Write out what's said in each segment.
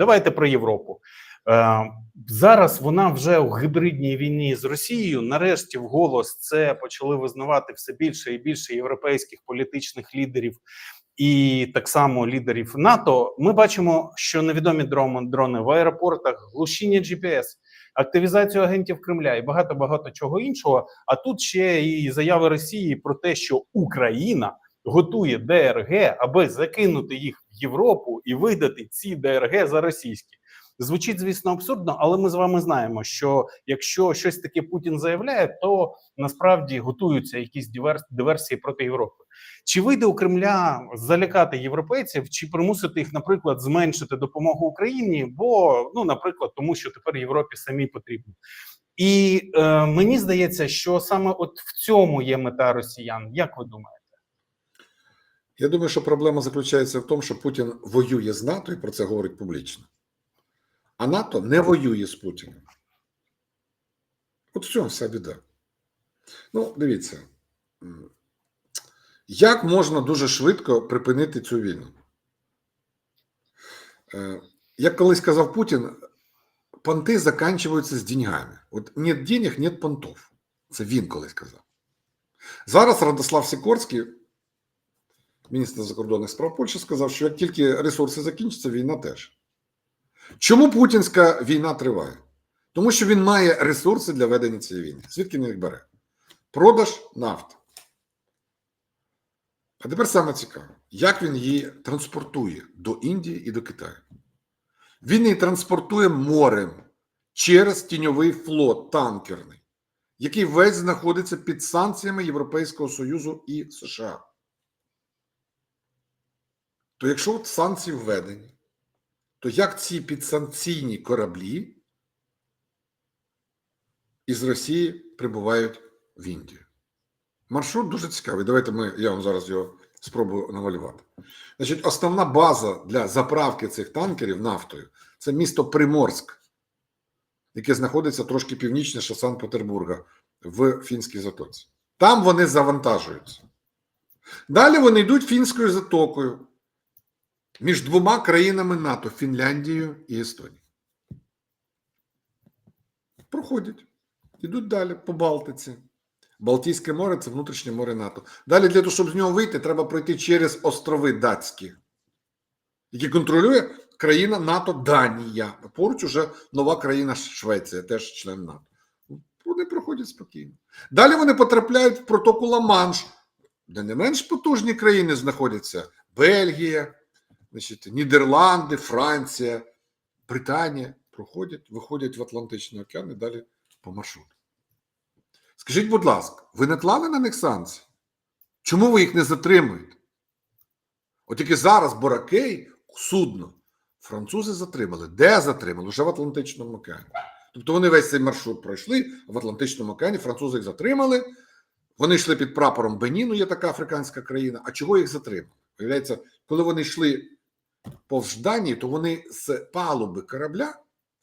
Давайте про Європу. Е, зараз вона вже у гібридній війні з Росією. Нарешті вголос це почали визнавати все більше і більше європейських політичних лідерів і так само лідерів НАТО. Ми бачимо, що невідомі дрони, в аеропортах, глушіння GPS, активізацію агентів Кремля і багато багато чого іншого. А тут ще і заяви Росії про те, що Україна готує ДРГ, аби закинути їх в Європу і видати ці ДРГ за російські. Звучить, звісно, абсурдно, але ми з вами знаємо, що якщо щось таке Путін заявляє, то насправді готуються якісь диверсії проти Європи. Чи вийде у Кремля залякати європейців, чи примусити їх, наприклад, зменшити допомогу Україні? Бо ну, наприклад, тому що тепер Європі самі потрібно. І е, мені здається, що саме от в цьому є мета росіян. Як ви думаєте? Я думаю, що проблема заключається в тому, що Путін воює з НАТО і про це говорить публічно. А НАТО не воює з Путіним. От в цьому вся біда. Ну, дивіться, як можна дуже швидко припинити цю війну? Е, Як колись казав Путін, понти закінчуються з деньгами. От нет денег, нет понтов. Це він колись казав. Зараз Радослав Сікорський, міністр закордонних справ Польщі, сказав, що як тільки ресурси закінчаться, війна теж. Чому путінська війна триває? Тому що він має ресурси для ведення цієї війни. Звідки він їх бере? Продаж нафти. А тепер саме цікаве, як він її транспортує до Індії і до Китаю. Він її транспортує морем через тіньовий флот танкерний, який весь знаходиться під санкціями Європейського Союзу і США. То якщо санкції введені, то як ці підсанкційні кораблі із Росії прибувають в Індію? Маршрут дуже цікавий. Давайте ми, я вам зараз його спробую намалювати. Значить, основна база для заправки цих танкерів нафтою це місто Приморськ, яке знаходиться трошки північніше Санкт-Петербурга в Фінській затоці. Там вони завантажуються. Далі вони йдуть фінською затокою між двома країнами НАТО Фінляндією і Естонією. Проходять, йдуть далі по Балтиці. Балтійське море це внутрішнє море НАТО. Далі, для того, щоб з нього вийти, треба пройти через острови датські, які контролює країна НАТО Данія. Поруч уже нова країна Швеція, теж член НАТО. Вони проходять спокійно. Далі вони потрапляють в протоку Ла-Манш, де не менш потужні країни знаходяться: Бельгія, значить, Нідерланди, Франція, Британія. Проходять, виходять в Атлантичний океан і далі по маршруту. Скажіть, будь ласка, ви не клали на них санкції? Чому ви їх не затримуєте? От тільки зараз Боракей, судно, французи затримали. Де затримали? Вже в Атлантичному океані. Тобто вони весь цей маршрут пройшли, в Атлантичному океані французи їх затримали. Вони йшли під прапором Беніну, є така африканська країна. А чого їх затримали? Виявляється, коли вони йшли повз Данії, то вони з палуби корабля,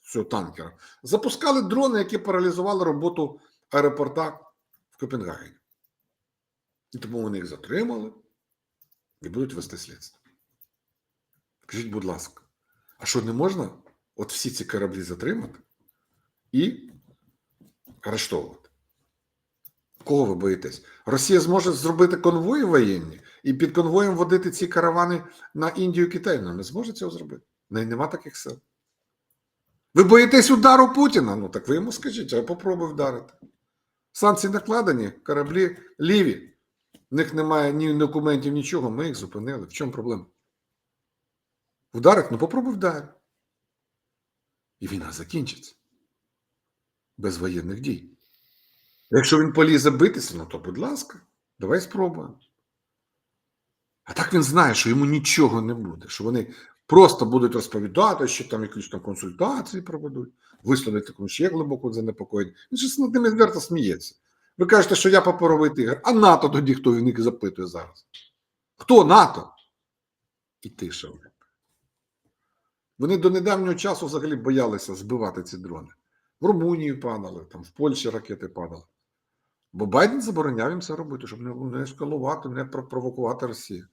цього танкера, запускали дрони, які паралізували роботу аеропорта в Копенгагені. І тому вони їх затримали і будуть вести слідство. Скажіть, будь ласка, а що не можна от всі ці кораблі затримати і арештовувати? Кого ви боїтесь? Росія зможе зробити конвої воєнні і під конвоєм водити ці каравани на Індію Китай. Ну, не зможе цього зробити. Нема таких сил. Ви боїтесь удару Путіна? Ну так ви йому скажіть, а попробуй вдарити. Санкції накладені, кораблі ліві. В них немає ні документів, нічого. Ми їх зупинили. В чому проблема? Вдарить? Ну попробуй вдарити. І війна закінчиться. Без воєнних дій. Якщо він полізе битися, ну то, будь ласка, давай спробуємо. А так він знає, що йому нічого не буде, що вони просто будуть розповідати, що там якісь там консультації проведуть, висловлять таку ще глибоку занепокоєння. Він ж над ними відверто сміється. Ви кажете, що я паперовий тигр, а НАТО тоді хто він їх запитує зараз? Хто НАТО? І тиша. Вони до недавнього часу взагалі боялися збивати ці дрони. В Румунії падали, там в Польщі ракети падали. Бо Байден забороняв їм це робити, щоб не ескалувати, не провокувати Росію.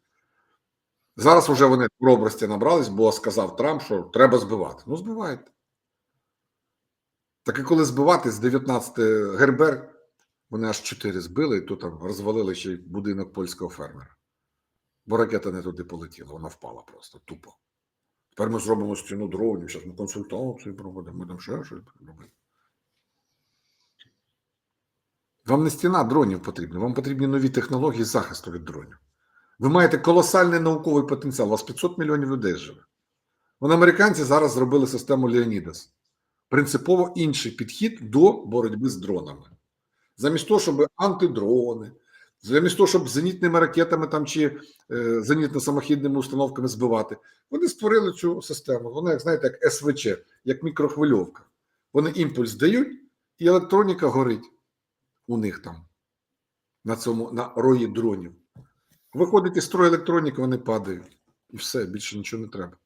Зараз вже вони хоробрості набрались, бо сказав Трамп, що треба збивати. Ну, збивайте. Так і коли збивати з 19 Гербер, вони аж 4 збили, і то там розвалили ще й будинок польського фермера. Бо ракета не туди полетіла, вона впала просто тупо. Тепер ми зробимо стіну дронів, зараз ми консультації проводимо, ми там ще щось робити. Вам не стіна дронів потрібна, вам потрібні нові технології захисту від дронів. Ви маєте колосальний науковий потенціал. У вас 500 мільйонів людей живе. Вон американці зараз зробили систему Леонідас. Принципово інший підхід до боротьби з дронами. Замість того, щоб антидрони, замість того, щоб зенітними ракетами там чи е, зенітно-самохідними установками збивати, вони створили цю систему. Вона, як знаєте, як СВЧ, як мікрохвильовка. Вони імпульс дають, і електроніка горить у них там на цьому на рої дронів. Виходить із строю електроніки, вони падають. І все, більше нічого не треба.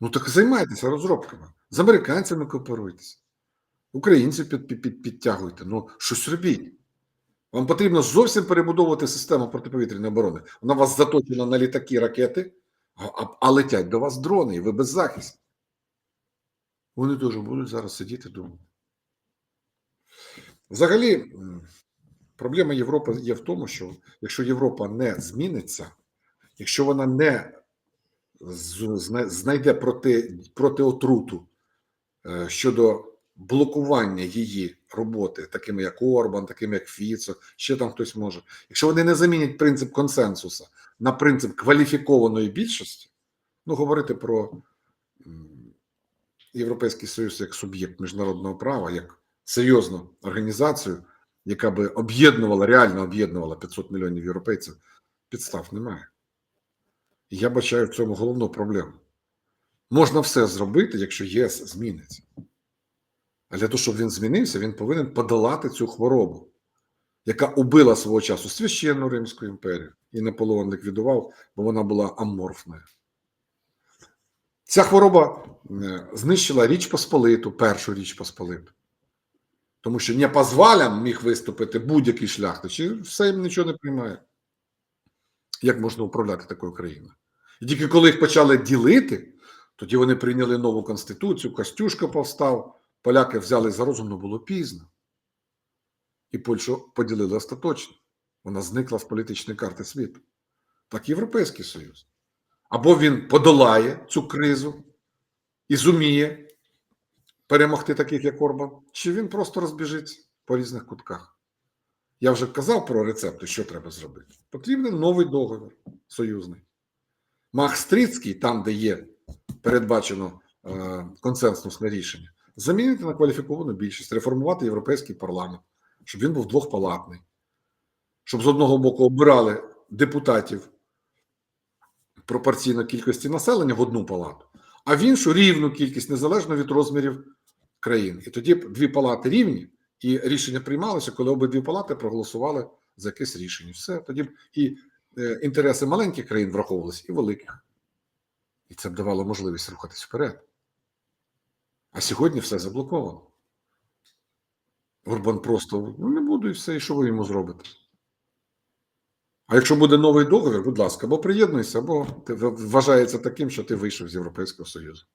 Ну так займайтеся розробками. З американцями кооперуйтеся. Українців під, під, під, підтягуйте. Ну, щось робіть. Вам потрібно зовсім перебудовувати систему протиповітряної оборони. Вона вас заточена на літаки, ракети, а, а, летять до вас дрони, і ви без захисту. Вони теж будуть зараз сидіти думати. Взагалі, проблема Європи є в тому, що якщо Європа не зміниться, якщо вона не знайде проти, протиотруту е, щодо блокування її роботи, такими як Орбан, такими як Фіцо, ще там хтось може. Якщо вони не замінять принцип консенсуса на принцип кваліфікованої більшості, ну говорити про Європейський Союз як суб'єкт міжнародного права, як серйозну організацію, яка би об'єднувала, реально об'єднувала 500 мільйонів європейців, підстав немає. І я бачаю в цьому головну проблему. Можна все зробити, якщо ЄС зміниться. А для того, щоб він змінився, він повинен подолати цю хворобу, яка убила свого часу священну Римську імперію. І Наполеон ліквідував, бо вона була аморфною. Ця хвороба е, знищила Річ Посполиту, першу Річ Посполиту. Тому що не позвалям міг виступити будь-який шляхтич, і їм нічого не приймає. Як можна управляти такою країною? І тільки коли їх почали ділити, тоді вони прийняли нову конституцію, Костюшка повстав, поляки взяли за розум, але було пізно. І Польщу поділили остаточно. Вона зникла з політичної карти світу. Так Європейський Союз. Або він подолає цю кризу і зуміє перемогти таких, як Орбан, чи він просто розбіжиться по різних кутках. Я вже казав про рецепти, що треба зробити. Потрібен новий договір союзний. Махстрицький, там, де є передбачено е, консенсусне рішення, замінити на кваліфіковану більшість, реформувати європейський парламент, щоб він був двохпалатний, щоб з одного боку обирали депутатів пропорційно кількості населення в одну палату, а в іншу рівну кількість незалежно від розмірів країн. І тоді дві палати рівні, і рішення приймалося, коли обидві палати проголосували за якесь рішення. Все тоді і е, інтереси маленьких країн враховувалися, і великих. І це б давало можливість рухатись вперед. А сьогодні все заблоковано. Орбан просто ну не буду і все, і що ви йому зробите? А якщо буде новий договір, будь ласка, або приєднуйся, або ти вважається таким, що ти вийшов з Європейського Союзу.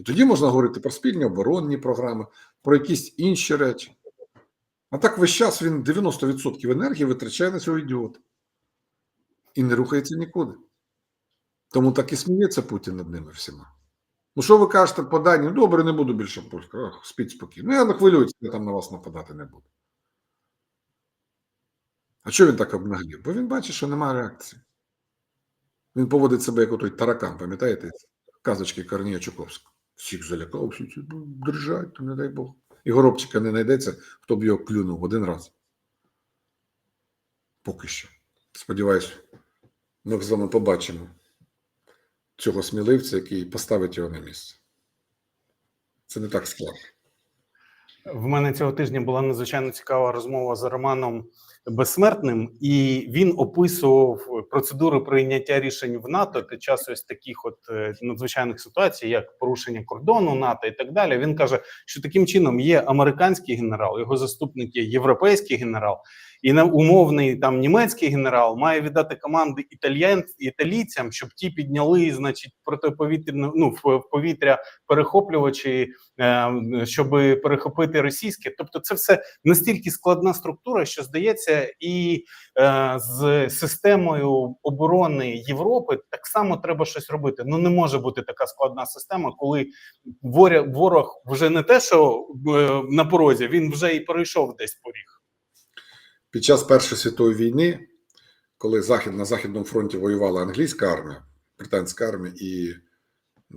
І тоді можна говорити про спільні оборонні програми, про якісь інші речі. А так весь час він 90% енергії витрачає на цього ідіота. І не рухається нікуди. Тому так і сміється Путін над ними всіма. Ну, що ви кажете по Данії? Добре, не буду більше польська. Ах, спіть спокійно. Ну, я не хвилююся, я там на вас нападати не буду. А чого він так обнаглів? Бо він бачить, що немає реакції. Він поводить себе як отой таракан, пам'ятаєте? Казочки Корнія Чуковського. Всіх залякав, всі ну, держать, то не дай Бог. І горобчика не знайдеться, хто б його клюнув один раз. Поки що. Сподіваюсь, ми з вами побачимо цього сміливця, який поставить його на місце. Це не так складно. В мене цього тижня була надзвичайно цікава розмова з Романом Безсмертним, і він описував процедури прийняття рішень в НАТО під час ось таких от е, надзвичайних ситуацій, як порушення кордону НАТО і так далі. Він каже, що таким чином є американський генерал, його заступник є європейський генерал, і на умовний там німецький генерал має віддати команди італіян, італійцям, щоб ті підняли, значить, протиповітряну ну в повітря перехоплювачі, е, щоб перехопити російське. Тобто, це все настільки складна структура, що здається, і е, з системою оборони Європи так само треба щось робити. Ну не може бути така складна система, коли ворог вже не те, що е, на порозі, він вже і перейшов десь поріг. Під час Першої світової війни, коли захід на Західному фронті воювала англійська армія, британська армія і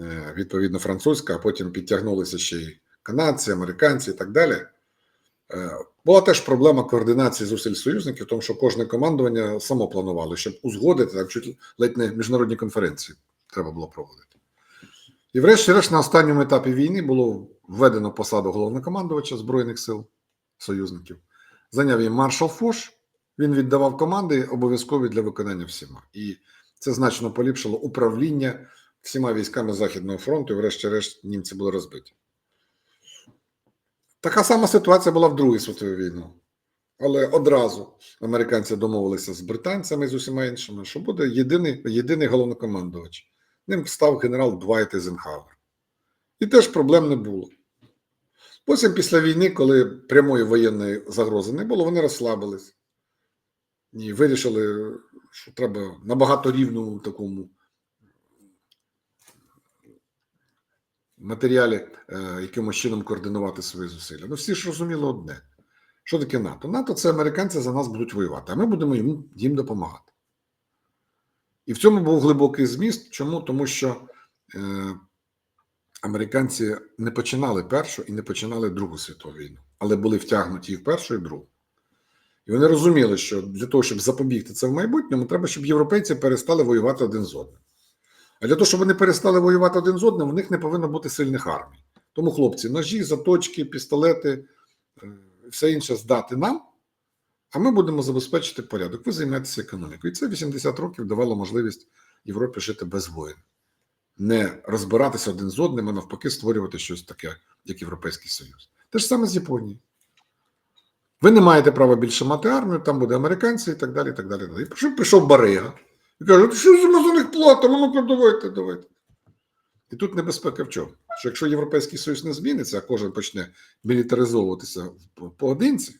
е, відповідно французька, а потім підтягнулися ще й канадці, американці і так далі. е, Була теж проблема координації зусиль союзників, тому що кожне командування само планувало, щоб узгодити, так чуть ледь не міжнародні конференції треба було проводити. І врешті-решт на останньому етапі війни було введено посаду головнокомандувача Збройних сил союзників. Зайняв її маршал Фош. Він віддавав команди обов'язкові для виконання всіма. І це значно поліпшило управління всіма військами Західного фронту, і врешті-решт німці були розбиті. Така сама ситуація була в Другій світовій війні. Але одразу американці домовилися з британцями і з усіма іншими, що буде єдиний, єдиний головнокомандувач. Ним став генерал Двайт Ейзенхауер. І теж проблем не було. Потім, після війни, коли прямої воєнної загрози не було, вони розслабились і вирішили, що треба набагато рівному такому матеріалі е, якимось чином координувати свої зусилля. Ну, всі ж розуміли одне: що таке НАТО? НАТО це американці за нас будуть воювати, а ми будемо їм, їм допомагати. І в цьому був глибокий зміст. Чому? Тому що е, американці не починали Першу і не починали Другу світову війну, але були втягнуті і в першу, і в другу. І вони розуміли, що для того, щоб запобігти це в майбутньому, треба, щоб європейці перестали воювати один з одним. А для того, щоб вони перестали воювати один з одним, в них не повинно бути сильних армій. Тому, хлопці, ножі, заточки, пістолети, е, все інше здати нам, а ми будемо забезпечити порядок. Ви займаєтеся економікою. І це 80 років давало можливість Європі жити без воїн, не розбиратися один з одним, а навпаки, створювати щось таке, як Європейський Союз. Те ж саме з Японією. Ви не маєте права більше мати армію, там буде американці і так далі. І так далі. І прийшов, прийшов Барига і каже: що за них платимо? Ну-ка, давайте, давайте. І тут небезпека в чому? Що якщо Європейський Союз не зміниться, а кожен почне мілітаризовуватися поодинці,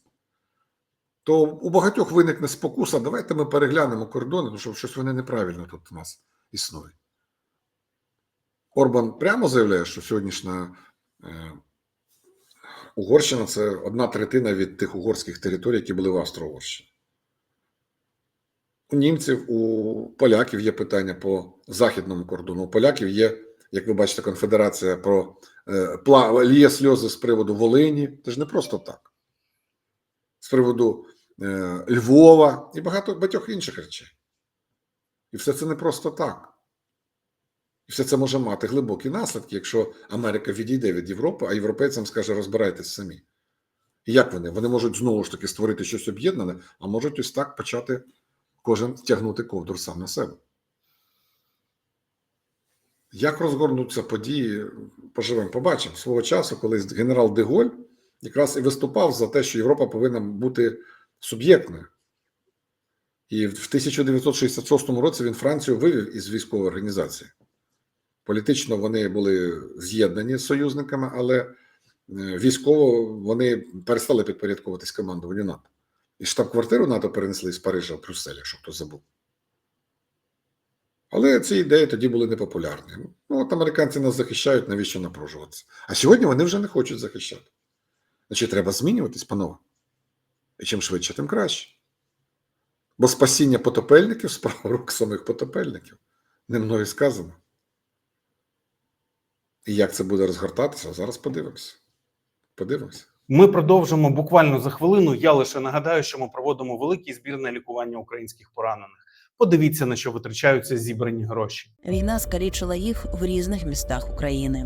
то у багатьох виникне спокуса. Давайте ми переглянемо кордони, тому що щось вони неправильно тут у нас існує. Орбан прямо заявляє, що сьогоднішня е, Угорщина це одна третина від тих угорських територій, які були в Австро-Угорщині. У німців, у поляків є питання по західному кордону. У поляків є, як ви бачите, конфедерація про е, ліє сльози з приводу Волині. Це ж не просто так. З приводу е, Львова і багато багатьох інших речей. І все це не просто так. І все це може мати глибокі наслідки, якщо Америка відійде від Європи, а європейцям скаже, розбирайтесь самі. І як вони? Вони можуть знову ж таки створити щось об'єднане, а можуть ось так почати кожен тягнути ковдру сам на себе. Як розгорнуться події, поживемо, побачимо. Свого часу, колись генерал Деголь якраз і виступав за те, що Європа повинна бути суб'єктною. І в 1966 році він Францію вивів із військової організації. Політично вони були з'єднані з союзниками, але е, військово вони перестали підпорядковуватись командуванню НАТО. І штаб-квартиру НАТО перенесли з Парижа в Брюссель, якщо хтось забув. Але ці ідеї тоді були непопулярні. Ну, от американці нас захищають, навіщо напружуватися? А сьогодні вони вже не хочуть захищати. Значить, треба змінюватись, панове. І чим швидше, тим краще. Бо спасіння потопельників справа рук самих потопельників. Не мною сказано. І як це буде розгортатися, зараз подивимося. Подивимося. Ми продовжимо буквально за хвилину. Я лише нагадаю, що ми проводимо великий збір на лікування українських поранених. Подивіться на що витрачаються зібрані гроші. Війна скалічила їх в різних містах України.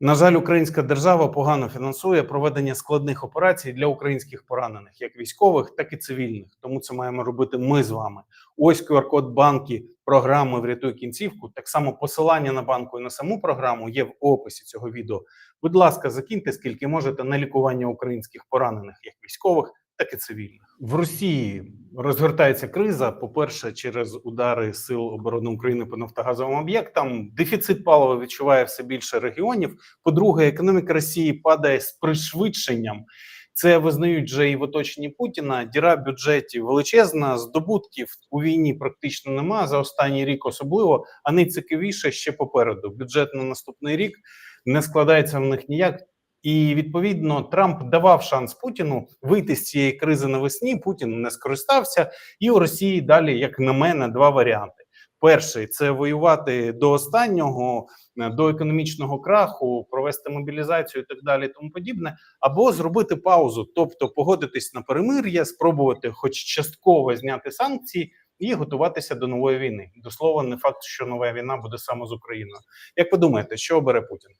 На жаль, українська держава погано фінансує проведення складних операцій для українських поранених, як військових, так і цивільних. Тому це маємо робити ми з вами. Ось QR-код банки програми Врятуй кінцівку. Так само посилання на банку і на саму програму є в описі цього відео. Будь ласка, закиньте скільки можете на лікування українських поранених, як військових, так і цивільних. В Росії розгортається криза. По-перше, через удари сил оборони України по нафтогазовим об'єктам. Дефіцит палива відчуває все більше регіонів. По-друге, економіка Росії падає з пришвидшенням. Це визнають вже і в оточенні Путіна. Діра в бюджеті величезна, здобутків у війні практично нема за останній рік, особливо. А найцікавіше ще попереду. Бюджет на наступний рік не складається в них ніяк. І відповідно Трамп давав шанс Путіну вийти з цієї кризи навесні. Путін не скористався, і у Росії далі, як на мене, два варіанти. Перший це воювати до останнього, е, до економічного краху, провести мобілізацію і так далі, тому подібне, або зробити паузу, тобто погодитись на перемир'я, спробувати, хоч частково зняти санкції. І готуватися до нової війни. До слова, не факт, що нова війна буде саме з Україною. Як ви думаєте, що обере Путін?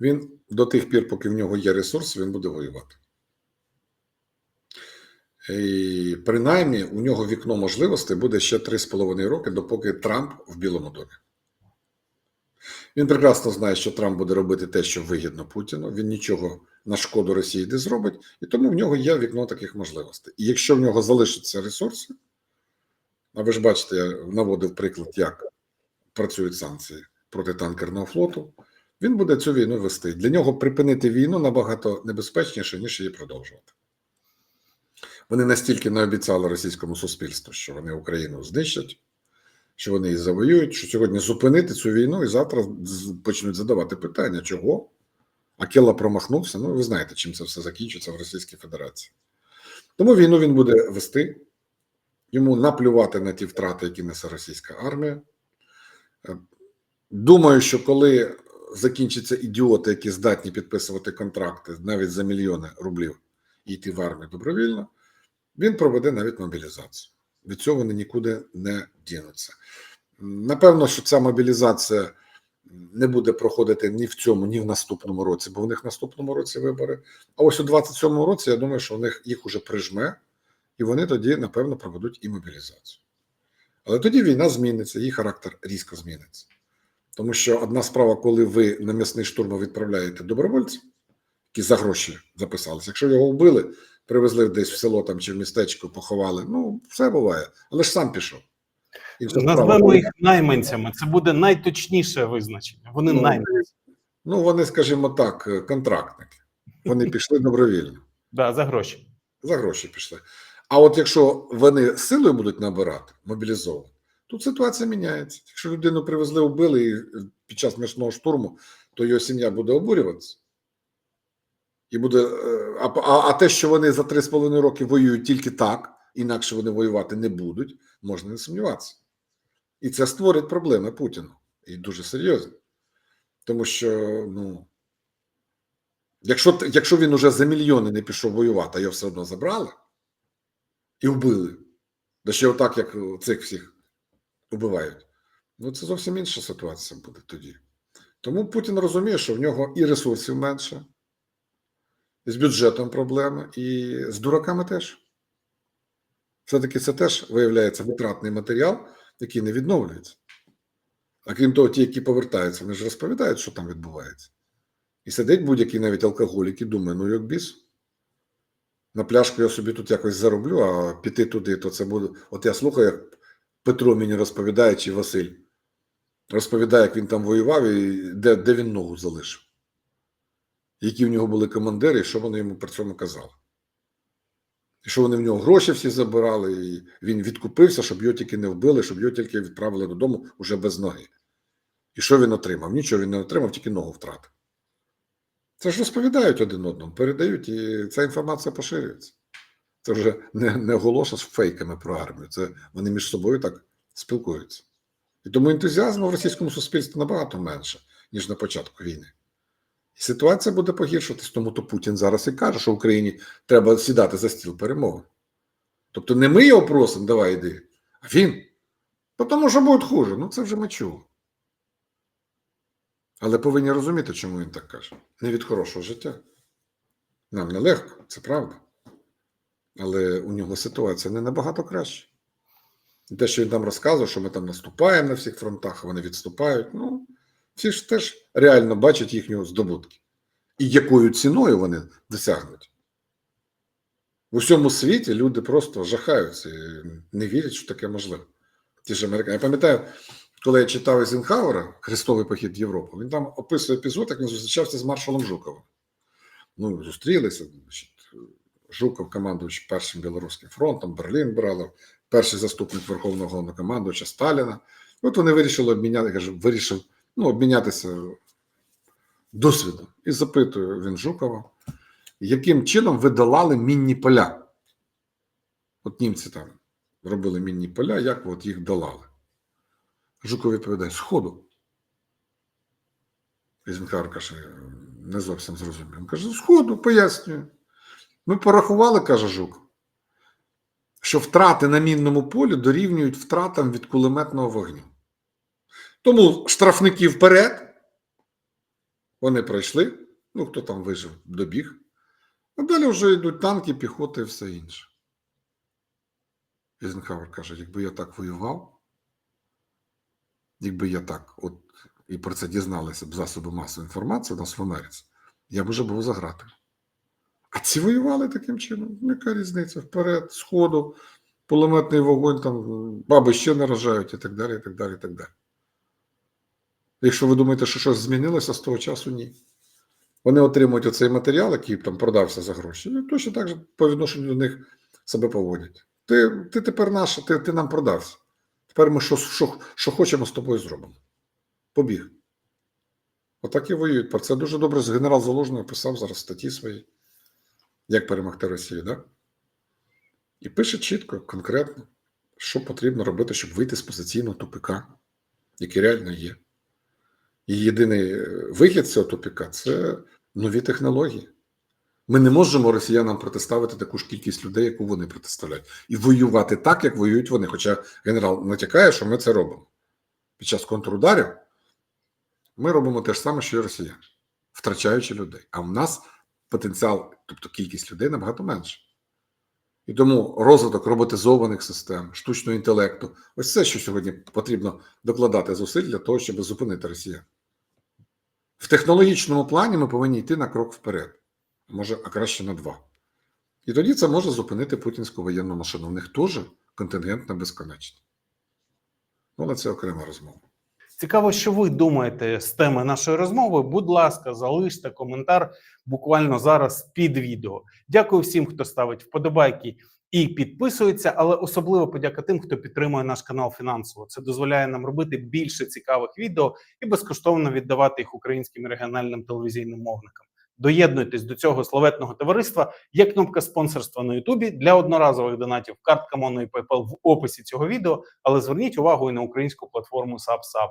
Він до тих пір, поки в нього є ресурс, він буде воювати. І принаймні у нього вікно можливостей буде ще 3,5 роки, допоки Трамп в Білому домі. Він прекрасно знає, що Трамп буде робити те, що вигідно Путіну. Він нічого на шкоду Росії не зробить, і тому в нього є вікно таких можливостей. І якщо в нього залишаться ресурси, а ви ж бачите, я наводив приклад, як працюють санкції проти танкерного флоту. Він буде цю війну вести. Для нього припинити війну набагато небезпечніше, ніж її продовжувати. Вони настільки не обіцяли російському суспільству, що вони Україну знищать, що вони її завоюють, що сьогодні зупинити цю війну і завтра почнуть задавати питання, чого? Акела промахнувся. Ну, ви знаєте, чим це все закінчиться в Російській Федерації. Тому війну він буде вести, йому наплювати на ті втрати, які несе російська армія. Е, Думаю, що коли закінчаться ідіоти, які здатні підписувати контракти навіть за мільйони рублів і йти в армію добровільно, він проведе навіть мобілізацію. Від цього вони нікуди не дінуться. Напевно, що ця мобілізація не буде проходити ні в цьому, ні в наступному році, бо в них в наступному році вибори. А ось у 27-му році я думаю, що в них їх уже прижме, і вони тоді, напевно, проведуть і мобілізацію. Але тоді війна зміниться, її характер різко зміниться. Тому що одна справа, коли ви на м'ясний штурм відправляєте добровольців, які за гроші записалися. Якщо його вбили, привезли десь в село там чи в містечко, поховали. Ну, все буває, але ж сам пішов. Назвемо їх найманцями. Це буде найточніше визначення. Вони Ну, найманці. Ну, вони, скажімо так, е, контрактники. Вони пішли добровільно, Да, за гроші. за гроші пішли. А от якщо вони силою будуть набирати, мобілізовувати, тут ситуація міняється. Якщо людину привезли, вбили е, під час м'ясного штурму, то його сім'я буде обурюватися. І буде, е, а, а, а те, що вони за 3,5 роки воюють тільки так, інакше вони воювати не будуть, можна не сумніватися. І це створить проблеми Путіну. І дуже серйозні. Тому що, ну, якщо, якщо він уже за мільйони не пішов воювати, а його все одно забрали і вбили, да ще отак, як цих всіх вбивають, ну це зовсім інша ситуація буде тоді. Тому Путін розуміє, що в нього і ресурсів менше, і з бюджетом проблеми, і з дураками теж. Все-таки це теж виявляється витратний матеріал, який не відновлюється. А крім того, ті, які повертаються, вони ж розповідають, що там відбувається. І сидить будь-який навіть алкоголік і думає, ну як біс. На пляшку я собі тут якось зароблю, а піти туди, то це буде. От я слухаю, як Петро мені розповідає, чи Василь розповідає, як він там воював і де, де він ногу залишив. Які в нього були командири, і що вони йому при цьому казали. І що вони в нього гроші всі забирали, і він відкупився, щоб його тільки не вбили, щоб його тільки відправили додому уже без ноги. І що він отримав? Нічого він не отримав, тільки ногу втратив. Це ж розповідають один одному, передають, і ця інформація поширюється. Це вже не, не оголошено з фейками про армію. Це вони між собою так спілкуються. І тому ентузіазму в російському суспільстві набагато менше, ніж на початку війни. І ситуація буде погіршуватись, тому то Путін зараз і каже, що Україні треба сідати за стіл перемовин. Тобто не ми його просимо, давай йди, а він. Тому що буде хуже. Ну це вже ми чули. Але повинні розуміти, чому він так каже. Не від хорошого життя. Нам нелегко, це правда. Але у нього ситуація не набагато краще. І Те, що він там розказував, що ми там наступаємо на всіх фронтах, вони відступають. Ну, всі ж теж реально бачать їхні здобутки. І якою ціною вони досягнуть. В усьому світі люди просто жахаються не вірять, що таке можливо. Ті ж американці. Я пам'ятаю, коли я читав Ейзенхауера Хрестовий похід в Європу, він там описує епізод, як він зустрічався з маршалом Жуковим. Ну, зустрілися. Значить, Жуков, командуючи першим білоруським фронтом, Берлін брали, перший заступник Верховного головнокомандувача Сталіна. От вони вирішили обміняти, каже, вирішив ну, обмінятися досвідом. І запитує він Жукова, яким чином ви долали мінні поля? От німці там робили мінні поля, як от їх долали? Жуков відповідає: Сходу. Ізенкар каже, не зовсім зрозумів. Він каже, сходу, пояснюю. Ми порахували, каже Жук, що втрати на мінному полі дорівнюють втратам від кулеметного вогню. Тому штрафники вперед, вони пройшли, ну хто там вижив, добіг. А далі вже йдуть танки, піхота і все інше. Ізенхауер каже: якби я так воював, якби я так, от і про це дізналися б засоби масової інформації у нас в Америці, я б вже був за гратами. А ці воювали таким чином. Ну, Яка різниця? Вперед, сходу, пулеметний вогонь, там баби ще наражають і так далі, і так далі, і так далі. Якщо ви думаєте, що щось змінилося з того часу, ні. Вони отримують оцей матеріал, який там продався за гроші, і точно так же по відношенню до них себе поводять. Ти, ти тепер наш, ти, ти нам продався. Тепер ми що, що, що хочемо з тобою зробимо. Побіг. Отак і воюють. Про це дуже добре генерал Залужний писав зараз статті свої, як перемогти Росію, да? І пише чітко, конкретно, що потрібно робити, щоб вийти з позиційного тупика, який реально є. І єдиний е, вихід цього тупика це нові технології. Ми не можемо росіянам протиставити таку ж кількість людей, яку вони протиставляють, і воювати так, як воюють вони. Хоча генерал натякає, що ми це робимо. Під час контрударів ми робимо те ж саме, що і росіяни, втрачаючи людей. А в нас потенціал, тобто кількість людей набагато менше. І тому розвиток роботизованих систем, штучного інтелекту ось все, що сьогодні потрібно докладати зусиль для того, щоб зупинити росіян. В технологічному плані ми повинні йти на крок вперед, може, а краще на два. І тоді це може зупинити путінську воєнну машину. В них теж контингент не безконечний. Ну, але це окрема розмова. Цікаво, що ви думаєте з теми нашої розмови. Будь ласка, залиште коментар буквально зараз під відео. Дякую всім, хто ставить вподобайки і підписується, але особливо подяка тим, хто підтримує наш канал фінансово. Це дозволяє нам робити більше цікавих відео і безкоштовно віддавати їх українським регіональним телевізійним мовникам. Доєднуйтесь до цього славетного товариства. Є кнопка спонсорства на Ютубі для одноразових донатів. Картка Моно і PayPal в описі цього відео. Але зверніть увагу і на українську платформу SubSub.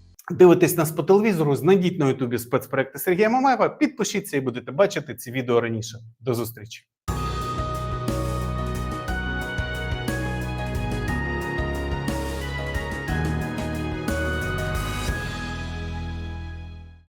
Дивитесь нас по телевізору, знайдіть на Ютубі спецпроекти Сергія Мамаєва, підпишіться і будете бачити ці відео раніше. До зустрічі.